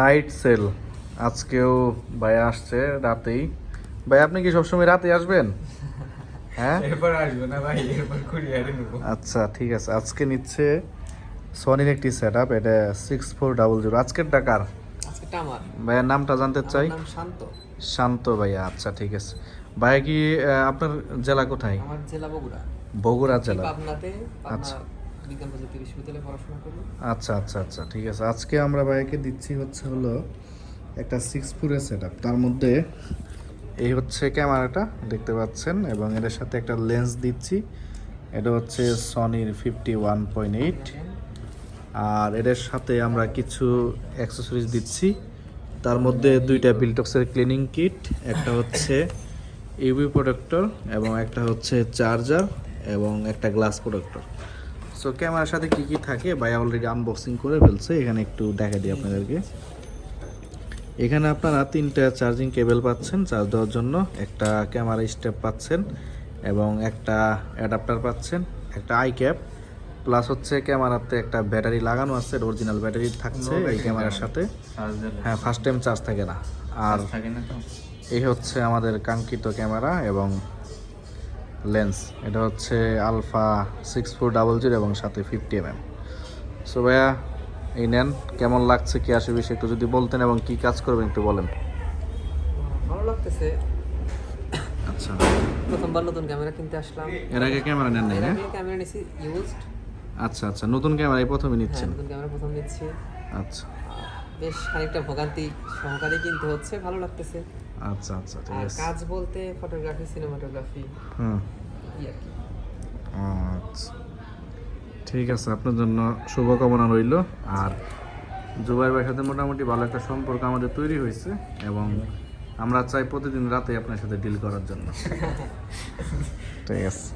Night sell. আজকেও ভাই আসছে রাতেই। ভাই আপনি কি সবসময় রাতে আসবেন? হ্যাঁ? এরপর আসব না ভাই এরপর কুরিয়ারে নেব। আচ্ছা ঠিক আছে। আজকে নিচ্ছে সনির একটি সেট আপ এটা সিক্স ফোর ডাবল জিরো আজকের টাকার ভাইয়ের নামটা জানতে চাই। শান্ত। শান্ত ভাইয়া আচ্ছা ঠিক আছে। ভাইয়া কি আপনার জেলা কোথায়? আমার জেলা বগুড়া। বগুড়া জেলা। আচ্ছা। আচ্ছা আচ্ছা আচ্ছা ঠিক আছে। আজকে আমরা ভাইয়াকে দিচ্ছি হচ্ছে হলো একটা সিক্স ফুরের সেট আপ তার মধ্যে এই হচ্ছে ক্যামেরাটা দেখতে পাচ্ছেন এবং এর সাথে একটা লেন্স দিচ্ছি। এটা হচ্ছে সনির ফিফটি ওয়ান পয়েন্ট এইট আর এদের সাথে আমরা কিছু অ্যাক্সেসরিজ দিচ্ছি। তার মধ্যে দুইটা বিলটক্সের ক্লিনিং কিট একটা হচ্ছে ইউভি প্রোটেক্টর এবং একটা হচ্ছে চার্জার এবং একটা গ্লাস প্রোটেক্টর সো ক্যামেরার সাথে কি কি থাকে? ভাই অলরেডি আনবক্সিং করে ফেলছে। এখানে একটু দেখা দিই আপনাদেরকে। এখানে আপনারা তিনটা চার্জিং কেবল পাচ্ছেন। চার্জ দেওয়ার জন্য একটা ক্যামেরা স্টেপ পাচ্ছেন এবং একটা অ্যাডাপ্টার পাচ্ছেন একটা আই ক্যাপ প্লাস হচ্ছে ক্যামেরাতে একটা ব্যাটারি লাগানো আছে। অরিজিনাল ব্যাটারি থাকছে এই ক্যামেরার সাথে। হ্যাঁ ফার্স্ট টাইম চার্জ থাকে না। আর থাকে না তো। এই হচ্ছে আমাদের কাঙ্ক্ষিত ক্যামেরা এবং লেন্স। এটা হচ্ছে alpha six four double zero এবং সাথে ফিফটি এম এম সো ভাইয়া এই নেন কেমন লাগছে কি আসে বিষয়ে একটু যদি বলতেন এবং কি কাজ করবেন একটু বলেন। ভালো লাগতেছে। আচ্ছা। প্রথমবার নতুন ক্যামেরা কিনতে আসলাম। এর আগে ক্যামেরা নেন নাই হ্যাঁ? ক্যামেরা নিছি ইউজড আচ্ছা আচ্ছা নতুন ক্যামেরাই প্রথমে হ্যাঁ নিচ্ছেন। নতুন ক্যামেরা প্রথম নিচ্ছি। আচ্ছা। বেশ খানিকটা ভোগান্তি সহকারে কিনতে হচ্ছে ভালো লাগতেছে। আচ্ছা আচ্ছা ঠিক আছে। কাজ বলতে ফটোগ্রাফি সিনেমাটোগ্রাফি হুম। আচ্ছা। ঠিক আছে আপনার জন্য শুভকামনা রইল। আর জুবাইর ভাইয়ের সাথে মোটামুটি ভালো একটা সম্পর্ক আমাদের তৈরি হয়েছে এবং আমরা চাই প্রতিদিন রাতে আপনার সাথে ডিল করার জন্য। ঠিক আছে।